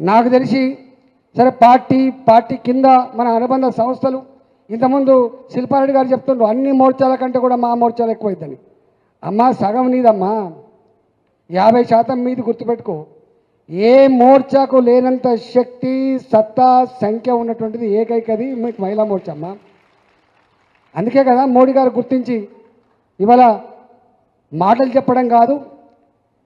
నాకు తెలిసి సరే పార్టీ పార్టీ కింద మన అనుబంధ సంస్థలు ఇంతకుముందు శిల్పారెడ్డి గారు చెప్తుండ్రు అన్ని మోర్చాల కంటే కూడా మా మోర్చాలు ఎక్కువైద్దని. అమ్మా సగం నీదమ్మా. యాభై శాతం మీది గుర్తుపెట్టుకో. ఏ మోర్చాకు లేనంత శక్తి సత్తా సంఖ్య ఉన్నటువంటిది ఏకైకది మీకు మహిళా మోర్చా అమ్మా. అందుకే కదా మోడీ గారు గుర్తించి ఇవాళ మాటలు చెప్పడం కాదు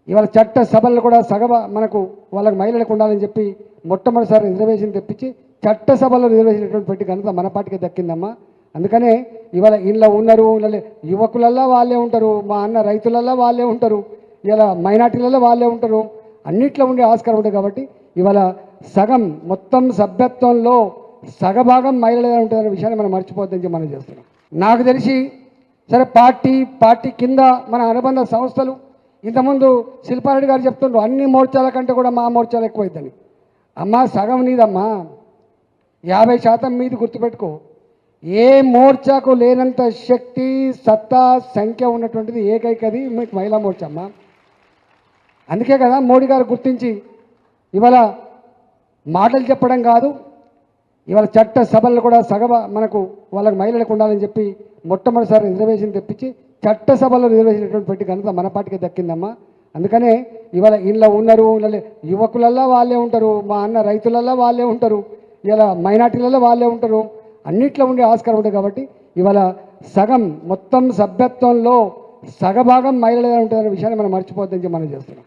ఇవాళ చట్ట సభలు కూడా సగవ మనకు వాళ్ళకి మహిళలకు ఉండాలని చెప్పి మొట్టమొదటిసారి రిజర్వేషన్ తెప్పించి చట్ట సభలో రిజర్వేషన్ పెట్టి ఘనత మన పార్టీకి దక్కిందమ్మా. అందుకనే ఇవాళ ఇంట్లో ఉన్నారు యువకులల్లో వాళ్ళే ఉంటారు మా అన్న రైతులల్లో వాళ్ళే ఉంటారు ఇలా మైనార్టీలలో వాళ్ళే ఉంటారు అన్నిట్లో ఉండే ఆస్కారం ఉంటుంది కాబట్టి ఇవాళ సగం మొత్తం సభ్యత్వంలో సగభాగం మహిళలే ఉంటుందనే విషయాన్ని మనం మర్చిపోద్దని చెప్పి మనం చేస్తున్నాం. నాకు తెలిసి సరే పార్టీ పార్టీ కింద మన అనుబంధ సంస్థలు ఇంతకుముందు శిల్పారెడ్డి గారు చెప్తుండ్రు అన్ని మోర్చాల కంటే కూడా మా మోర్చాలు ఎక్కువైద్దని. అమ్మా సగం నీదమ్మా. యాభై శాతం మీది గుర్తుపెట్టుకో. ఏ మోర్చాకు లేనంత శక్తి సత్తా సంఖ్య ఉన్నటువంటిది ఏకైకది మీకు మహిళా మోర్చా అమ్మా. అందుకే కదా మోడీ గారు గుర్తించి ఇవాళ మాటలు చెప్పడం కాదు ఇవాళ చట్ట సభలు కూడా సగవ మనకు వాళ్ళకి మహిళలకు ఉండాలని చెప్పి మొట్టమొదటిసారి రిజర్వేషన్ తెప్పించి చట్ట సభలో రిజర్వేషన్ పెట్టి ఘనత మన పార్టీకి దక్కిందమ్మా. అందుకనే ఇవాళ ఇంట్లో ఉన్నారు యువకులల్లో వాళ్ళే ఉంటారు మా అన్న రైతులల్లో వాళ్ళే ఉంటారు ఇలా మైనార్టీలలో వాళ్ళే ఉంటారు. అన్నిట్లో ఉండే ఆస్కారం ఉంటుంది కాబట్టి ఇవాళ సగం మొత్తం సభ్యత్వంలో సగభాగం మహిళలే ఉంటుందనే విషయాన్ని మనం మర్చిపోద్దని మనం చేస్తున్నాం.